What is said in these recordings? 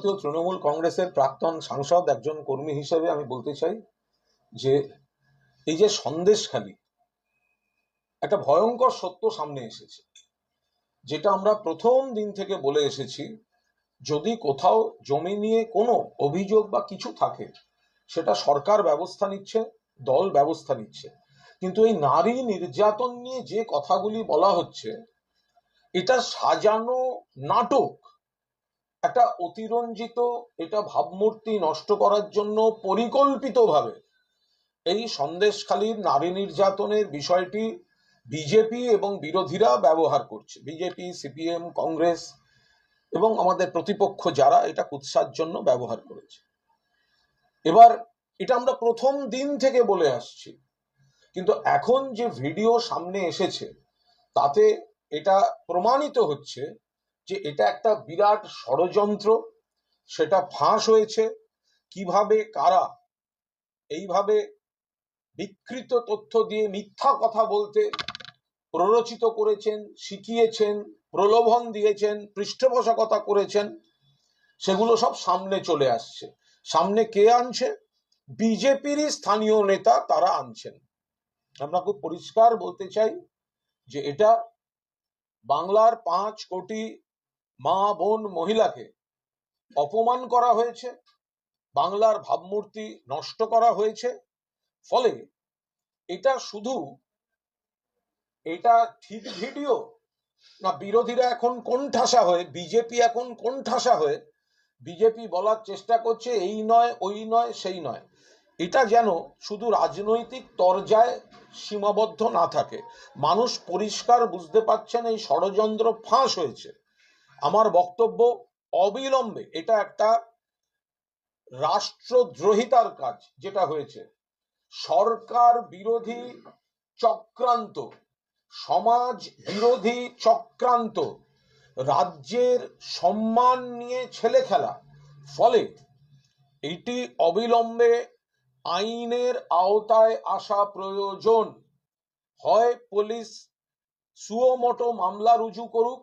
ভারতীয় তৃণমূল কংগ্রেসের প্রাক্তন সাংসদ একজন কর্মী হিসেবে আমি বলতে চাই যে এই যে সন্দেশখালী, একটা ভয়ঙ্কর সত্য সামনে এসেছে, যেটা আমরা প্রথম দিন থেকে বলে এসেছি, যদি কোথাও জমি নিয়ে কোনো অভিযোগ বা কিছু থাকে, সেটা সরকার ব্যবস্থা নিচ্ছে, দল ব্যবস্থা নিচ্ছে। কিন্তু এই নারী নির্যাতন নিয়ে যে কথাগুলি বলা হচ্ছে, এটা সাজানো নাটক একটা অতিরঞ্জিত, এটা ভাবমূর্তি নষ্ট করার জন্য পরিকল্পিতভাবে এই সন্দেশখালীর নারী নির্যাতনের বিষয়টি বিজেপি এবং বিরোধীরা ব্যবহার করছে। বিজেপি, সিপিএম, কংগ্রেস এবং আমাদের প্রতিপক্ষ যারা এটা কুৎসার জন্য ব্যবহার করেছে। এবার এটা আমরা প্রথম দিন থেকে বলে আসছি, কিন্তু এখন যে ভিডিও সামনে এসেছে, তাতে এটা প্রমাণিত হচ্ছে যে এটা একটা বিরাট ষড়যন্ত্র, সেটা ফাঁস হয়েছে। কীভাবে, কারা এইভাবে বিকৃত তথ্য দিয়ে মিথ্যা কথা বলতে প্ররোচিত করেছেন, শিখিয়েছেন, প্রলোভন দিয়েছেন, পৃষ্ঠপোষকতা করেছেন, সেগুলো সব সামনে চলে আসছে। সামনে কে আনছে? বিজেপিরই স্থানীয় নেতা তারা আনছেন। আমরা খুব পরিষ্কার বলতে চাই যে এটা বাংলার পাঁচ কোটি মা বোন মহিলাকে অপমান করা হয়েছে, বাংলার ভাবমূর্তি নষ্ট করা হয়েছে, ফলে এটা শুধু এটা ঠিক ভিডিও? না, বিরোধীরা এখন কোন ঠাসা হয়ে, বিজেপি এখন কোন ঠাসা হয়ে, বিজেপি বলার চেষ্টা করছে, এই নয়, ওই নয়, সেই নয়। এটা যেন শুধু রাজনৈতিক তরজায় সীমাবদ্ধ না থাকে। মানুষ পরিষ্কার বুঝতে পারছেন এই ষড়যন্ত্র ফাঁস হয়েছে। আমার বক্তব্য অবিলম্বে, এটা একটা রাষ্ট্রদ্রোহিতার কাজ যেটা হয়েছে। সরকার বিরোধী চক্রান্ত, সমাজ বিরোধী চক্রান্ত, রাজ্যের সম্মান নিয়ে ছেলে খেলা, ফলে এটি অবিলম্বে আইনের আওতায় আসা প্রয়োজন। হয় পুলিশ সুয়োমোটো মামলা রুজু করুক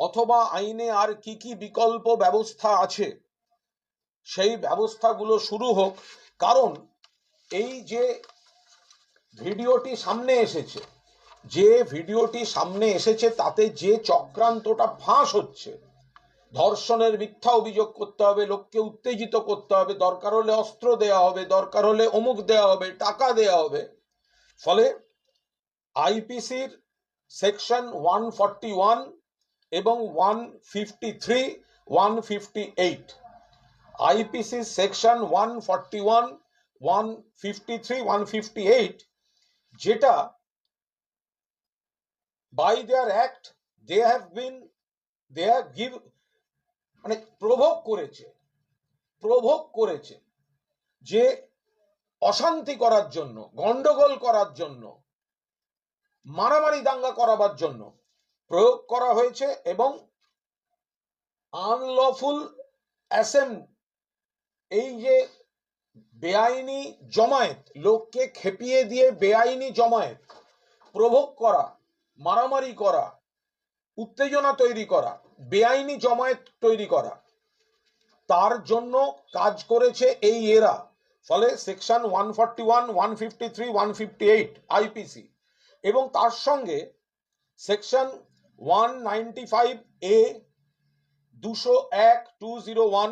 অথবা আইনে আর কি কি বিকল্প ব্যবস্থা আছে? সেই ব্যবস্থাগুলো শুরু হোক। কারণ এই যে ভিডিওটি সামনে এসেছে, যে ভিডিওটি সামনে এসেছে তাতে যে চক্রান্তটা ফাঁস হচ্ছে, ধর্ষণের মিথ্যা অভিযোগ করতে হবে, লোককে উত্তেজিত করতে হবে, দরকার হলে অস্ত্র দেয়া হবে, দরকার হলে অমুক দেয়া হবে, টাকা দেয়া হবে। ফলে আইপিসির সেকশন ওয়ান ফর্টি ওয়ান এবং one fifty three one fifty eight IPC section one forty one one fifty three one fifty eight যেটা by their act they have been they give মানে প্রভোগ করেছে প্রভোগ করেছে যে অশান্তি করার জন্য, গন্ডগোল করার জন্য, মারামারি দাঙ্গা করাবার জন্য প্রয়োগ করা হয়েছে এবং আনলফুল অ্যাসেম্ব এই যে বেআইনি জমায়েত, লোককে খেপিয়ে দিয়ে বেআইনি জমায়েত, প্রভোগ করা, মারামারি করা, উত্তেজনা তৈরি করা, বেআইনি জমায়েত তৈরি করা, তার জন্য কাজ করেছে এই এরা, ফলে section one forty one one fifty three one fifty eight IPC এবং তার সঙ্গে section one ninety five A দুশো এক two zero one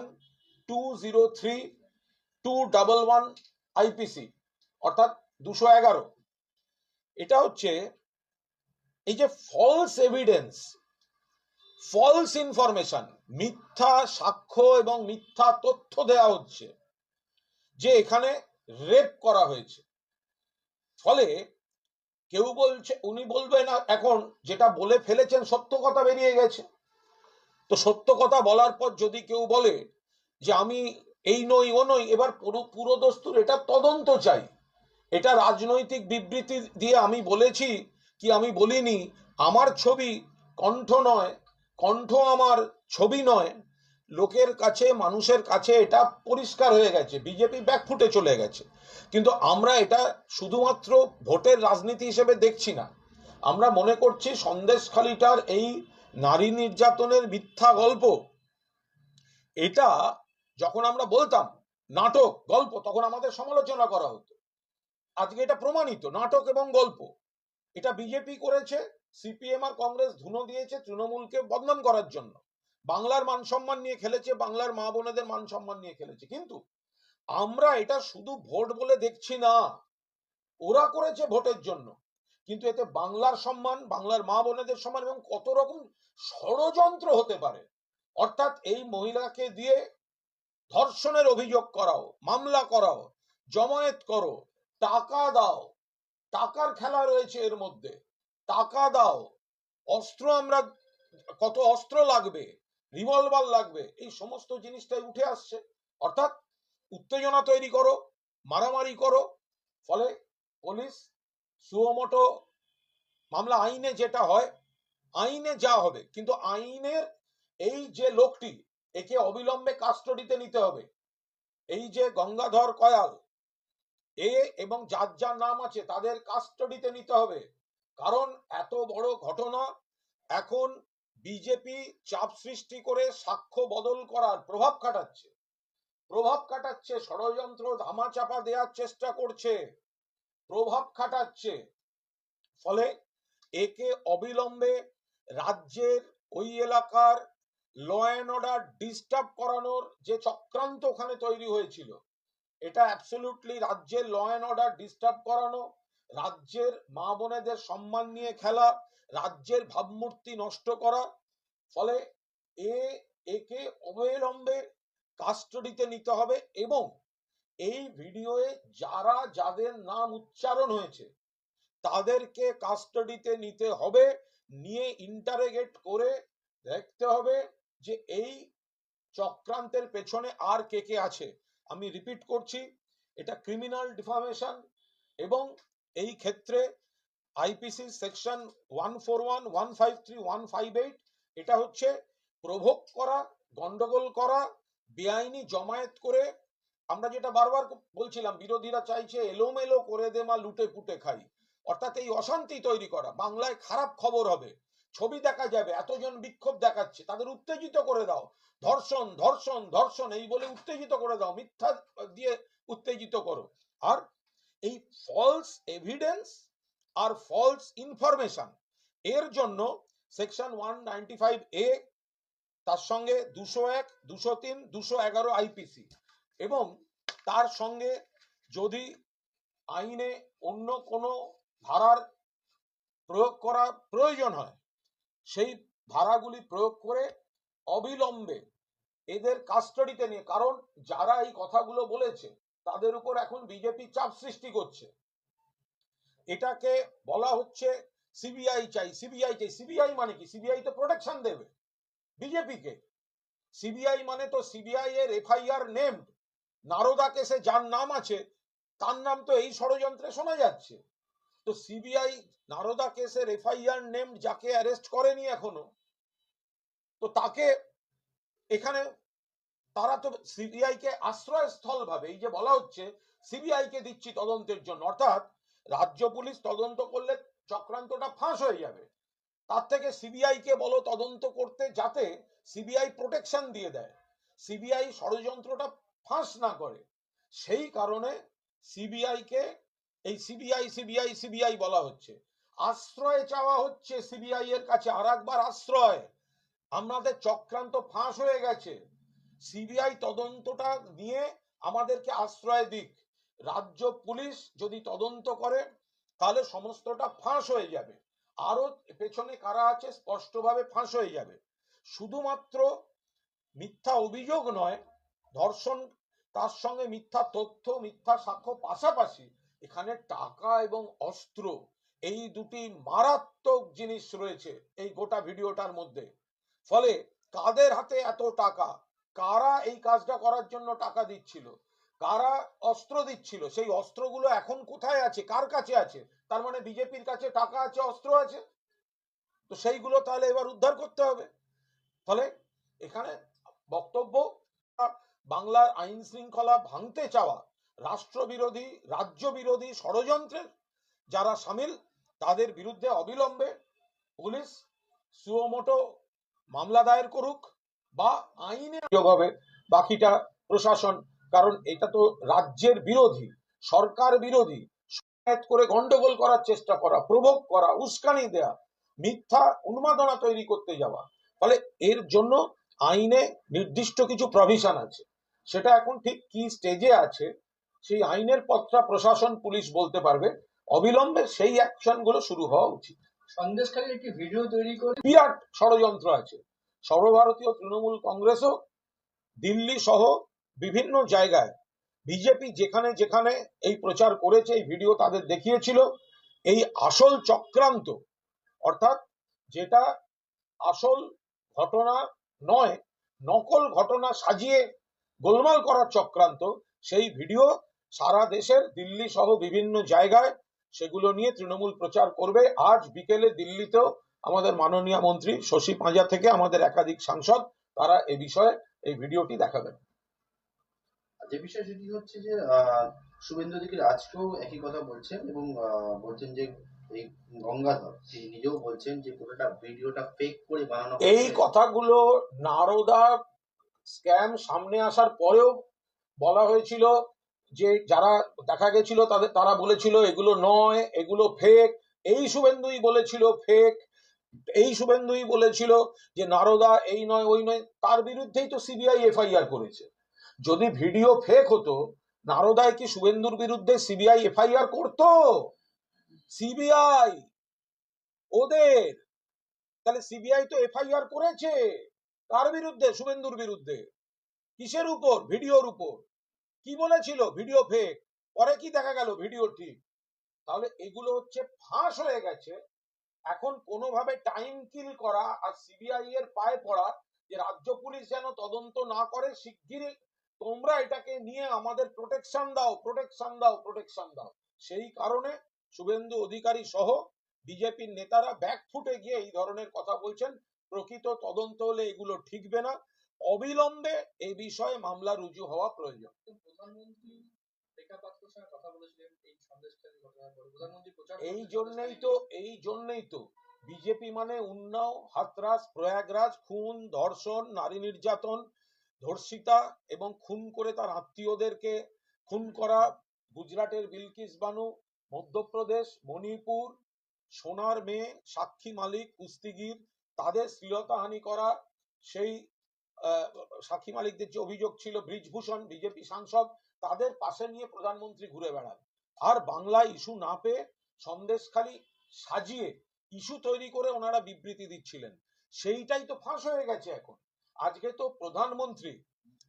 two zero three two double one IPC অর্থাৎ দুশো এগারো। এটা হচ্ছে এই যে ফলস এভিডেন্স ফলস ইনফরমেশন মিথ্যা সাক্ষ্য এবং মিথ্যা তথ্য দেওয়া হচ্ছে, যে এখানে রেপ করা হয়েছে। ফলে কেউ বলছে, উনি বলবে না এখন যেটা বলে ফেলেছেন, সত্য কথা বেরিয়ে গেছে। তো সত্য কথা বলার পর যদি কেউ বলে যে আমি এই নই, ও নই, এবার পুরো পুরো দস্তুর, এটা তদন্ত চাই। এটা রাজনৈতিক বিবৃতি দিয়ে আমি বলেছি কি আমি বলিনি, আমার ছবি কণ্ঠ নয়, কণ্ঠ আমার ছবি নয়। লোকের কাছে, মানুষের কাছে এটা পরিষ্কার হয়ে গেছে। বিজেপি ব্যাকফুটে চলে গেছে। কিন্তু আমরা এটা শুধুমাত্র ভোটের রাজনীতি হিসেবে দেখছি না। আমরা মনে করছি সন্দেশখালিটার এই নারী নির্যাতনের মিথ্যা গল্প, এটা যখন আমরা বলতাম নাটক, গল্প, তখন আমাদের সমালোচনা করা হতো। আজকে এটা প্রমাণিত, নাটক এবং গল্প। এটা বিজেপি করেছে সিপিএম আর কংগ্রেস ধুনো দিয়েছে তৃণমূলকে বদনাম করার জন্য। বাংলার মান সম্মান নিয়ে খেলেছে, বাংলার মা বোনেদের মান সম্মান নিয়ে খেলেছে। কিন্তু আমরা এটা শুধু ভোট বলে দেখছি না, ওরা করেছে ভোটের জন্য। কিন্তু এতে বাংলার সম্মান, বাংলার মা বোনেদের সম্মান এবং কত রকম ষড়যন্ত্র হতে পারে। অর্থাৎ এই মহিলাকে দিয়ে ধর্ষণের অভিযোগ করাও, মামলা করাও, জমায়েত করো, টাকা দাও, টাকার খেলা রয়েছে এর মধ্যে, টাকা দাও, অস্ত্র আমরা, কত অস্ত্র লাগবে। রিভলভার লাগবে। এই সমস্ত জিনিসটাই উঠে আসছে। অর্থাৎ উত্তেজনা তৈরি করো, মারামারি করো, ফলে পুলিশ সুমোটো মামলা আইনে যেটা হয়, আইনে যা হবে। কিন্তু আইনের এই যে লোকটি, একে অবিলম্বে কাস্টডিতে নিতে হবে। এই যে গঙ্গাধর কয়াল, এ এবং যার যার নাম আছে, তাদের কাস্টডিতে নিতে হবে। কারণ এত বড় ঘটনা, এখন বিজেপি চাপ সৃষ্টি করে সাক্ষ্য বদল করার প্রভাব খাটাচ্ছে। প্রভাব খাটাচ্ছে, ষড়যন্ত্র ধামাচাপা দেওয়ার চেষ্টা করছে। প্রভাব খাটাচ্ছে। ফলে একে অবিলম্বে রাজ্যের ওই এলাকার ল অ্যান্ড অর্ডার ডিস্টার্ব করানোর যে চক্রান্ত ওখানে তৈরি হয়েছিল, এটা অ্যাবসলিউটলি রাজ্যের ল অ্যান্ড অর্ডার ডিস্টার্ব করানো, রাজ্যের মা বোনেদের সম্মান নিয়ে খেলা রাজ্যের ভাবমূর্তি নষ্ট করা, ফলে এ, একে অবিলম্বে কাস্টডিতে নিতে হবে এবং এই ভিডিওয়ে যারা যাদের নাম উচ্চারণ হয়েছে, তাদেরকে কাস্টডিতে নিতে হবে, নিয়ে ইন্টারোগেট করে দেখতে হবে যে এই চক্রান্তের পেছনে আর কে কে আছে। আমি রিপিট করছি, এটা ক্রিমিনাল ডিফামেশন এবং এই ক্ষেত্রে IPC section one four one one five three one five eight এটা হচ্ছে প্রভোগ করা, গন্ডগোল করা, বেআইনি জমায়েত করে, আমরা যেটা বারবার বলছিলাম, বিরোধীরা চাইছে এলোমেলো করে দে মা লুটে পুটে খাই। অর্থাৎ এই অশান্তি তৈরি করা, বাংলায় খারাপ খবর হবে, ছবি দেখা যাবে, এতজন বিক্ষোভ দেখাচ্ছে, তাদের উত্তেজিত করে দাও, ধর্ষণ ধর্ষণ ধর্ষণ, এই বলে উত্তেজিত করে দাও, মিথ্যা দিয়ে উত্তেজিত করো। আর এই ফলস এভিডেন্স আর ফলস ইনফরমেশন এর জন্য সেকশন ওয়ান ফাইভ এ তার সঙ্গে দুশো এক, দুশো তিন, দুশো এগারো আইপিসি এবং তার সঙ্গে যদি আইনে অন্য কোনো ধারার প্রয়োগ করা প্রয়োজন হয়, সেই ধারাগুলি প্রয়োগ করে অবিলম্বে এদের কাস্টডিতে নিয়ে, কারণ যারা এই কথাগুলো বলেছে তাদের উপর এখন বিজেপি চাপ সৃষ্টি করছে। এটাকে বলা হচ্ছে সিবিআই চাই। সিবিআই চাই। সিবিআই মানে কি? সিবিআই তো প্রোটেকশন দেবে বিজেপিকে সিবিআই মানে তো সিবিআই এর এফআইআর নেমড নারদা কেসে যার নাম আছে, তার নাম তো এই ষড়যন্ত্রে শোনা যাচ্ছে। তো সিবিআই নারদা কেসের এফআইআর নেম যাকে অ্যারেস্ট করেনি এখনও, তো তাকে এখানে তারা তো সিবিআই কে আশ্রয়স্থল ভাবে এই যে বলা হচ্ছে সিবিআই কে দিচ্ছি তদন্তের জন্য। অর্থাৎ রাজ্য পুলিশ তদন্ত করলে চক্রান্তটা ফাঁস হয়ে যাবে। তার থেকে সিবিআই কে বলো তদন্ত করতে যাতে সিবিআই প্রোটেকশন দিয়ে দেয়। সিবিআই ষড়যন্ত্রটা ফাঁস না করে। সেই কারণে সিবিআই কে এই সিবিআই সিবিআই সিবিআই বলা হচ্ছে। আশ্রয় চাওয়া হচ্ছে সিবিআই এর কাছে। আর একবার আশ্রয়। আমাদের চক্রান্ত ফাঁস হয়ে গেছে। সিবিআই তদন্তটা নিয়ে আমাদেরকে আশ্রয় দিক। রাজ্য পুলিশ যদি তদন্ত করে, তাহলে সমস্তটা ফাঁস হয়ে যাবে। আরও পেছনে কারা আছে স্পষ্টভাবে ফাঁস হয়ে যাবে। শুধুমাত্র মিথ্যা অভিযোগ নয়, ধর্ষণ, তার সঙ্গে মিথ্যা তথ্য, মিথ্যা সাক্ষ্য পাশাপাশি এখানে টাকা এবং অস্ত্র, এই দুটি মারাত্মক জিনিস রয়েছে এই গোটা ভিডিওটার মধ্যে। ফলে কাদের হাতে এত টাকা? কারা এই কাজটা করার জন্য টাকা দিচ্ছিল? কারা অস্ত্র দিচ্ছিল? সেই অস্ত্রগুলো এখন কোথায় আছে? কার কাছে আছে? তার মানে বিজেপির কাছে টাকা আছে, অস্ত্র আছে? তো সেইগুলো তাহলে এবার উদ্ধার করতে হবে। ফলে এখানে বক্তব্য, বাংলার আইন শৃঙ্খলা ভাঙতে চাওয়া, রাষ্ট্রবিরোধী রাজ্য বিরোধী ষড়যন্ত্রের যারা সামিল, তাদের বিরুদ্ধে অবিলম্বে পুলিশ সুমোটো মামলা দায়ের করুক বা আইনে হবে, বাকিটা প্রশাসন কারণ এটা তো রাজ্যের বিরোধী সরকার বিরোধী করে গন্ডগোল করার চেষ্টা করা প্রভোগ করা উস্কানি দেয়া মিথ্যা উন্মাদনা তৈরি করতে যাওয়া। ফলে এর জন্য আইনে নির্দিষ্ট কিছু প্রভিশন আছে। সেটা এখন ঠিক কি স্টেজে আছে সেই আইনের পথটা প্রশাসন পুলিশ বলতে পারবে। অবিলম্বে সেই অ্যাকশনগুলো শুরু হওয়া উচিত। সন্দেশখালীর একটি ভিডিও তৈরি করে বিরাট ষড়যন্ত্র আছে। সর্বভারতীয় তৃণমূল কংগ্রেসও দিল্লি সহ বিভিন্ন জায়গায় বিজেপি যেখানে যেখানে এই প্রচার করেছে, এই ভিডিও তাদের দেখিয়েছিল, এই আসল চক্রান্ত, অর্থাৎ যেটা আসল ঘটনা নয়, নকল ঘটনা সাজিয়ে গোলমাল করার চক্রান্ত, সেই ভিডিও সারা দেশের দিল্লি সহ বিভিন্ন জায়গায় সেগুলো নিয়ে তৃণমূল প্রচার করবে। আজ বিকেলে দিল্লিতেও আমাদের মাননীয় মন্ত্রী শশী পাঁজা থেকে আমাদের একাধিক সাংসদ, তারা এ বিষয়ে এই ভিডিওটি দেখাবেন। যে বিষয় সেটি হচ্ছে যে শুভেন্দু অধিকারী আজকেও একই কথা বলছেন এবং বলছেন যে এই গঙ্গাধর, তিনি নিজেও বলছেন যে পুরোটা ভিডিওটা ফেক করে বানানো এই কথাগুলো নারদা স্ক্যাম সামনে আসার পরেও বলা হয়েছিল যে, যারা দেখা গেছিল তাদের, তারা বলেছিল এগুলো নয়, এগুলো ফেক এই শুভেন্দুই বলেছিল ফেক এই শুভেন্দুই বলেছিল যে, নারদা এই নয়, ওই নয়, তার বিরুদ্ধেই তো সিবিআই এফআইআর করেছে। যদি ভিডিও ফেক হতো, নারদায় কি শুভেন্দুর বিরুদ্ধে সিবিআই এফআইআর করতো? সিবিআই ওদের। তাহলে সিবিআই তো এফআইআর করেছে। কার বিরুদ্ধে? শুভেন্দুর বিরুদ্ধে। কিসের উপর? ভিডিওর উপর। কি বলেছিল? ভিডিও ফেক পরে কি দেখা গেল ভিডিও ঠিক? তাহলে এগুলো হচ্ছে ফাঁস হয়ে গেছে। এখন কোনোভাবে টাইম কিল করা আর সিবিআই এর পায়ে পড়া যে রাজ্য পুলিশ যেন তদন্ত না করে শিগগিরই তোমরা এটাকে নিয়ে আমাদের প্রোটেকশন দাও প্রোটেকশন দাও প্রোটেকশন দাও। সেই কারণে শুভেন্দু অধিকারী সহ বিজেপির নেতারা ব্যাকফুটে গিয়ে এই ধরনের কথা বলছেন। প্রকৃত তদন্ত হলে এগুলো ঠিকবে না। অবিলম্বে এই বিষয়ে মামলা রুজু হওয়া প্রয়োজন। এই জন্যই তো এই জন্যই তো বিজেপি মানে উন্নাও হাতরাস প্রয়াগরাজ খুন ধর্ষণ নারী নির্যাতন ধর্ষিতা এবং খুন করে তার আত্মীয়দেরকে খুন করা গুজরাটের বিলকিস বানু, মধ্যপ্রদেশ, মণিপুর, সোনার মেয়ে, সাক্ষী মালিক, কুস্তিগির, তাদের শ্লীলতাহানি করা, সেই সাক্ষী মালিকদের যে অভিযোগ ছিল, ব্রিজভূষণ, বিজেপি সাংসদ, তাদের পাশে নিয়ে প্রধানমন্ত্রী ঘুরে বেড়ান। আর বাংলা ইস্যু না পেয়ে সন্দেশখালি সাজিয়ে ইস্যু তৈরি করে ওনারা বিবৃতি দিচ্ছিলেন। সেইটাই তো ফাঁস হয়ে গেছে এখন। আজকে তো প্রধানমন্ত্রী,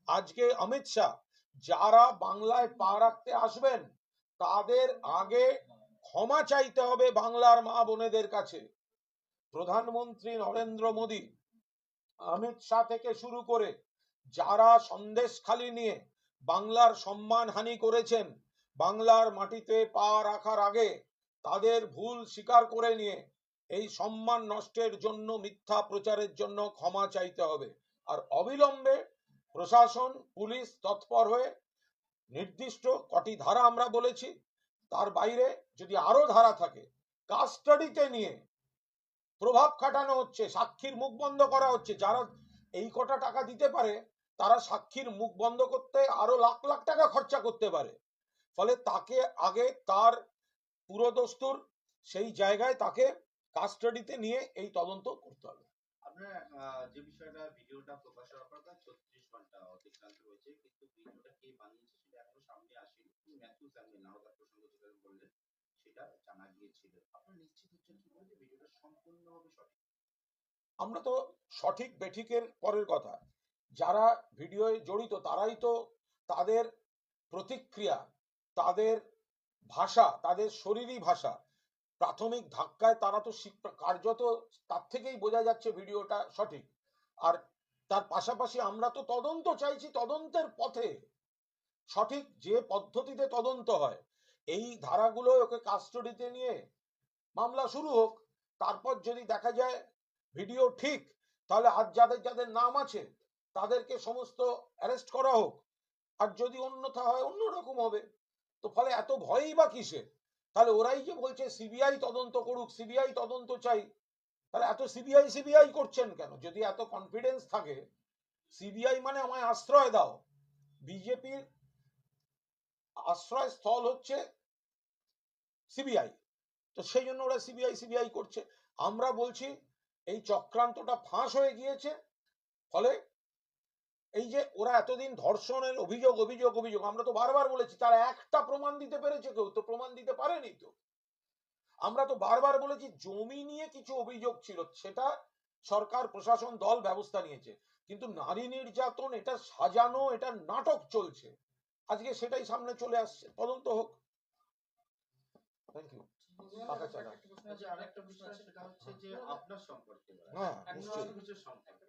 আজকে অমিত শাহ, যারা বাংলায় পা রাখতে আসবেন, তাদের আগে ক্ষমা চাইতে হবে বাংলার মা বোনেদের কাছে। প্রধানমন্ত্রী নরেন্দ্র মোদী, অমিত শাহ থেকে শুরু করে যারা সন্দেশখালি নিয়ে বাংলার সম্মান হানি করেছেন, বাংলার মাটিতে পা রাখার আগে তাদের ভুল স্বীকার করে নিয়ে এই সম্মান নষ্টের জন্য, মিথ্যা প্রচারের জন্য ক্ষমা চাইতে হবে। আর অবিলম্বে প্রশাসন, পুলিশ তৎপর হয়ে নির্দিষ্ট কটি ধারা আমরা বলেছি। তার বাইরে যদি আরও ধারা থাকে, কাস্টাডিতে নিয়ে প্রভাব খাটানো হচ্ছে, সাক্ষীর মুখ বন্ধ করা হচ্ছে, যারা এই কটা টাকা দিতে পারে, তারা সাক্ষীর মুখ বন্ধ করতে আরও লাখ লাখ টাকা খরচা করতে পারে। ফলে তাকে আগে তার পুরোদস্তুর সেই জায়গায় তাকে কাস্টাডিতে নিয়ে এই তদন্ত করতে হবে। আপনার যে বিষয়টা, ভিডিওটা প্রকাশ হওয়ার পর প্রায় ছত্রিশ ঘণ্টা অতিক্রান্ত হয়েছে কিন্তু ভিডিওটা কে বানিয়েছে সেটা এখনও সামনে আসেনি। নাহদার প্রসঙ্গ যেটা বললেন, সেটা জানা গিয়েছিল। নিশ্চিত কি যে ভিডিওটা সম্পূর্ণভাবে সঠিক? আমরা তো সঠিক বেঠিকের পরের কথা। যারা ভিডিওয়ে জড়িত, তারাই তো তাদের প্রতিক্রিয়া, তাদের ভাষা, তাদের শরীরী ভাষা প্রাথমিক ধাক্কায় তারা তো কার্যত তার থেকেই বোঝা যাচ্ছে ভিডিওটা সঠিক। আর তার পাশাপাশি আমরা তো তদন্ত চাইছি তদন্তের পথে। সঠিক যে পদ্ধতিতে তদন্ত হয়, এই ধারাগুলো ওকে কাস্টডিতে নিয়ে মামলা শুরু হোক, তারপর যদি দেখা যায় ভিডিও ঠিক, তাহলে আর যাদের যাদের নাম আছে, তাদেরকে সমস্ত অ্যারেস্ট করা হোক। আর যদি অন্যথা হয়, অন্যরকম হবে। তো ফলে এত ভয়ই বা কিসে তাহলে ওরাই যে বলছে সিবিআই তদন্ত করুক, সিবিআই তদন্ত চাই, তাহলে এত সিবিআই সিবিআই করছেন কেন? যদি এত কনফিডেন্স থাকে, সিবিআই মানে আমায় আশ্রয় দাও। বিজেপির আশ্রয় স্থল হচ্ছে সিবিআই। তো সেই জন্য ওরা সিবিআই সিবিআই করছে। আমরা বলছি এই চক্রান্তটা ফাঁস হয়ে গিয়েছে, ফলে এই যে ওরা এতদিন ধর্ষণের অভিযোগ অভিযোগ অভিযোগ আমরা তো বারবার বলেছি তারা একটা প্রমাণ দিতে পেরেছে কেউ তো প্রমাণ দিতে পারেনি তো। আমরা তো বারবার বলেছি জমি নিয়ে কিছু অভিযোগ ছিল সেটা সরকার প্রশাসন দল ব্যবস্থা নিয়েছে। কিন্তু নারী নির্যাতন এটা সাজানো এটা নাটক চলছে। আজকে সেটাই সামনে চলে আসছে। তদন্ত হোক। থ্যাংক ইউ প্রশ্ন আছে, আচ্ছা, আরেকটা আরেকটা প্রশ্ন বিষয় আছে। সেটা হচ্ছে যে আপনার সম্পর্কে হ্যাঁ নিশ্চয়ই। সম্পর্কে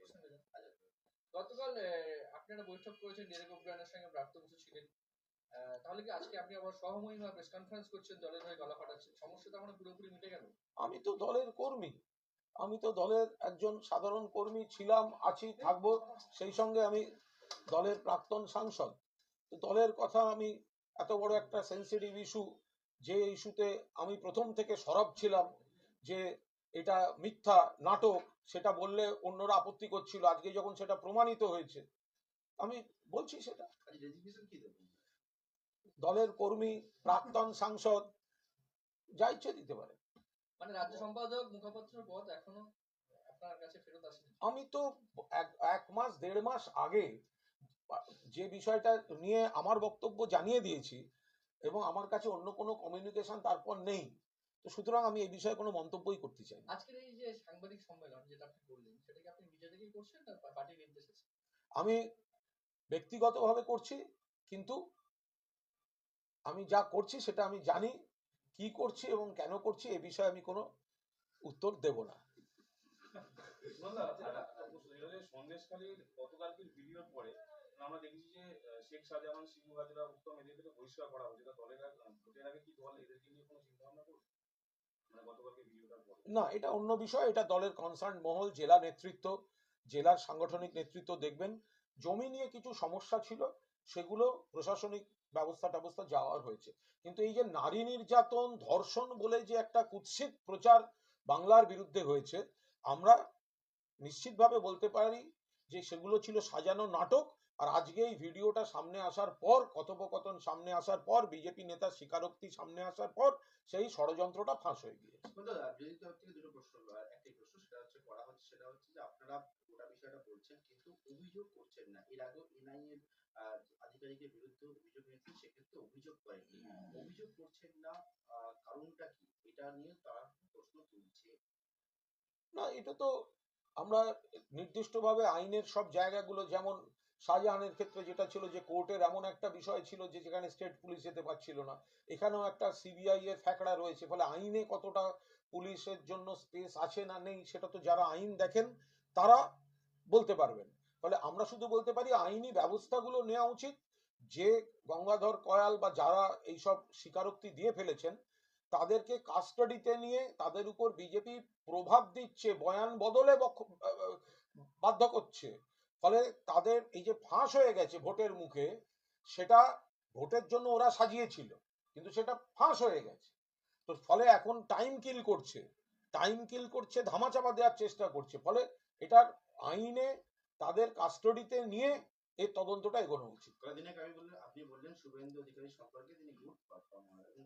গতকাল আহ, আপনি একটা বৈঠক করেছেন ডেরেক ওব্রায়নের সঙ্গে প্রাপ্ত বসু ছিলেন। তাহলে কি আজকে আপনি আবার সহময়ী প্রেস কনফারেন্স করছেন দলের হয়ে গলা ফাটাচ্ছেন? সমস্যা তো এখন পুরোপুরি মিটে গেল। আমি তো দলের কর্মী। আমি তো দলের একজন সাধারণ কর্মী ছিলাম আছি থাকব সেই সঙ্গে আমি দলের প্রাক্তন সাংসদ। দলের কথা আমি এত বড় একটা সেন্সিটিভ ইস্যু যে ইস্যুতে আমি প্রথম থেকে সরব ছিলাম যে এটা মিথ্যা নাটক সেটা বললে অন্যরা আপত্তি করছিল আজকে যখন সেটা প্রমাণিত হয়েছে। আমি বলছি সেটা। দলের কর্মী প্রাক্তন সাংসদ যা ইচ্ছে দিতে পারে। মানে রাজ্য সম্পাদক মুখপাত্র পদ এখনও আপনার কাছে ফেরত আসেনি। আমি তো এক এক মাস দেড় মাস আগে যে বিষয়টা নিয়ে আমার বক্তব্য জানিয়ে দিয়েছি এবং আমার কাছে অন্য কোনো কমিউনিকেশন তারপর নেই। তো সুতরাং আমি এই বিষয়ে কোনো মন্তব্যই করতে চাই না। আজকের এই যে সাংবাদিক সম্মেলন যেটা আপনি করলেন সেটা কি আপনি নিজে থেকেই করছেন না পার্টির নির্দেশ আমি ব্যক্তিগতভাবে করছি কিন্তু আমি যা করছি সেটা আমি জানি কি করছি এবং কেন করছি এ বিষয়ে আমি কোনো উত্তর দেব না। গতকালকের ভিডিওর পরে আমরা দেখেছি যে শেখ শাহজাহান শিবু হাজরা উত্তম এদের থেকে বহিষ্কার করা হয়েছে। তা দলের ভোটের আগে কি দল এদেরকে নিয়ে কোনো চিন্তা ভাবনা করবে মানে গতকালকে ভিডিওটার পরে না, এটা অন্য বিষয়, এটা দলের কনসার্ন মহল, জেলা নেতৃত্ব, জেলার সাংগঠনিক নেতৃত্ব দেখবেন। জমি নিয়ে কিছু সমস্যা ছিল, সেগুলো প্রশাসনিক ব্যবস্থা ট্যবস্থা যাওয়ার হয়েছে। কিন্তু এই যে নারী নির্যাতন, ধর্ষণ বলে যে একটা কুৎসিত প্রচার বাংলার বিরুদ্ধে হয়েছে, আমরা নিশ্চিতভাবে বলতে পারি যে সেগুলো ছিল সাজানো নাটক আর আজকে এই ভিডিওটা সামনে আসার পর কথোপকথন সামনে আসার পর বিজেপি নেতা স্বীকারোক্তি সামনে আসার পর সেই ষড়যন্ত্রটা ফাঁস হয়ে গিয়েছে। দুটো প্রশ্ন একটি প্রশ্ন সেটা হচ্ছে করা হচ্ছে সেটা হচ্ছে যে আপনারা গোটা বিষয়টা বলছেন কিন্তু অভিযোগ করছেন না। এর আগেও এনআই আধিকারিকের বিরুদ্ধে অভিযোগ এনেছেন সেক্ষেত্রে অভিযোগ করেননি অভিযোগ করছেন না আহ, কারণটা কি? এটা নিয়ে তারা প্রশ্ন তুলছে। না এটা তো আমরা নির্দিষ্টভাবে আইনের সব জায়গাগুলো যেমন শাহজাহানের ক্ষেত্রে যেটা ছিল যে কোর্টের এমন একটা বিষয় ছিল যে যেখানে স্টেট পুলিশ যেতে পারছিল না। এখানেও একটা সিবিআই এর ফ্যাকড়া রয়েছে, ফলে আইনে কতটা পুলিশের জন্য স্পেস আছে না নেই সেটা তো যারা আইন দেখেন তারা বলতে পারবেন। ফলে আমরা শুধু বলতে পারি আইনি ব্যবস্থাগুলো নেওয়া উচিত। যে গঙ্গাধর কয়াল বা যারা এইসব স্বীকারোক্তি দিয়ে ফেলেছেন, তাদেরকে কাস্টাডিতে নিয়ে তাদের উপর বিজেপি প্রভাব দিচ্ছে, বয়ান বদলে বাধ্য করছে। ফলে তাদের এই যে ফাঁস হয়ে গেছে ভোটের মুখে সেটা ভোটের জন্য ওরা সাজিয়েছিল কিন্তু সেটা ফাঁস হয়ে গেছে। তো ফলে এখন টাইম কিল করছে টাইম কিল করছে ধামাচাপা দেওয়ার চেষ্টা করছে ফলে এটার আইনে তাদের কাস্টডিতে নিয়ে এই তদন্তটা এগোনো উচিত। কয়েকদিন আগে আমি বললেন? আপনি বললেন শুভেন্দু অধিকারী সম্পর্কে তিনি গুড পারফর্মার এবং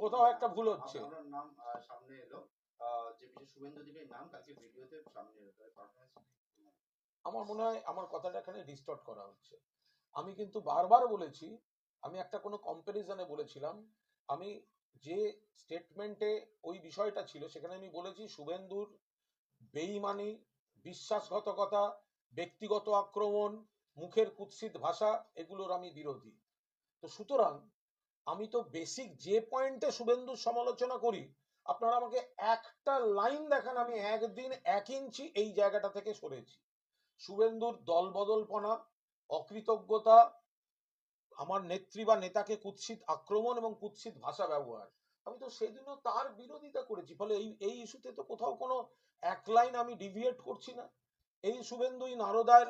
কোথাও একটা ভুল হচ্ছে। আপনার নাম সামনে এলো। যে শুভেন্দু অধিকারীর নাম কালকে ভিডিওতে সামনে এলো আমার মনে হয় আমার কথাটা এখানে ডিস্টর্ট করা হচ্ছে। আমি কিন্তু বারবার বলেছি, আমি একটা কোনো কম্প্যারিজনে বলেছিলাম, আমি যে স্টেটমেন্টে ওই বিষয়টা ছিল, সেখানে আমি বলেছি শুভেন্দুর বেইমানি, বিশ্বাসঘাতকতা, ব্যক্তিগত আক্রমণ, মুখের কুৎসিত ভাষা, এগুলোর আমি বিরোধী। তো সুতরাং আমি তো বেসিক যে পয়েন্টে শুভেন্দুর সমালোচনা করি, আপনারা আমাকে একটা লাইন দেখান, আমি একদিন এক ইঞ্চি এই জায়গাটা থেকে সরেছি। শুভেন্দুর দলবদলপনা, অকৃতজ্ঞতা, আমার নেত্রী বা নেতাকে কুৎসিত আক্রমণ এবং কুৎসিত ভাষা ব্যবহার। আমি তো সেদিনও তার বিরোধিতা করেছি, ফলে এই এই ইস্যুতে তো কোথাও কোনো এক লাইন আমি ডিভিয়েট করছি না। এই শুভেন্দুই নারদার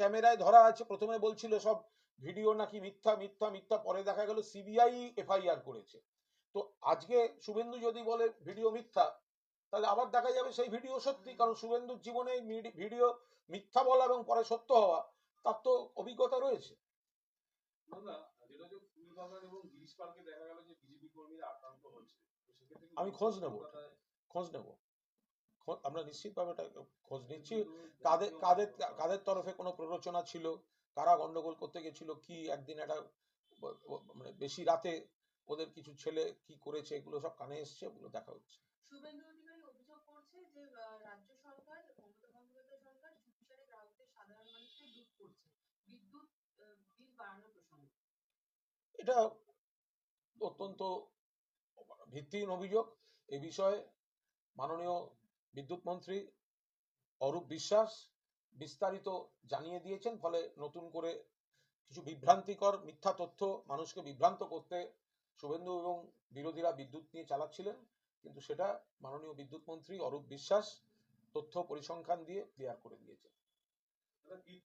ক্যামেরায় ধরা আছে, প্রথমে বলছিল সব ভিডিও নাকি মিথ্যা মিথ্যা মিথ্যা, পরে দেখা গেল সিবিআই এফআইআর করেছে। তো আজকে শুভেন্দু যদি বলে ভিডিও মিথ্যা, তাহলে আবার দেখা যাবে সেই ভিডিও সত্যি, কারণ শুভেন্দুর জীবনে ভিডিও মিথ্যা বলা এবং পরে সত্য হওয়া তার তো অভিজ্ঞতা রয়েছে। দাদা যেটা যে ফুলবাগান এবং গিরিশ পার্কে দেখা গেল যে বিজেপি কর্মীরা আক্রান্ত হচ্ছে তো সেক্ষেত্রে কি আমি খোঁজ নেব। খোঁজ নেব। আমরা নিশ্চিতভাবে এটা খোঁজ নিচ্ছি। কাদের কাদের কাদের তরফে কোনো প্ররোচনা ছিল? কারা গন্ডগোল করতে গেছিল? কি একদিন একটা মানে বেশি রাতে ওদের কিছু ছেলে কি করেছে? এগুলো সব কানে এসছে ওগুলো দেখা হচ্ছে শুভেন্দু অধিকারী অভিযোগ করছে যে আহ, রাজ্য সরকার মমতা বন্দ্যোপাধ্যায় সরকার চুপিসারে গ্রাহকদের সাধারণ মানুষকে লুট করছে বিদ্যুৎ আহ, বিল বাড়ানোর প্রসঙ্গে এটা অত্যন্ত ভিত্তিহীন অভিযোগ। এ বিষয়ে মাননীয় বিদ্যুৎ মন্ত্রী অরূপ বিশ্বাস বিস্তারিত জানিয়ে দিয়েছেন। ফলে নতুন করে কিছু বিভ্রান্তিকর মিথ্যা তথ্য মানুষকে বিভ্রান্ত করতে শুভেন্দু এবং বিরোধীরা বিদ্যুৎ নিয়ে চালাচ্ছিলেন। কিন্তু সেটা মাননীয় বিদ্যুৎ মন্ত্রী অরূপ বিশ্বাস তথ্য পরিসংখ্যান দিয়ে ক্লিয়ার করে বি-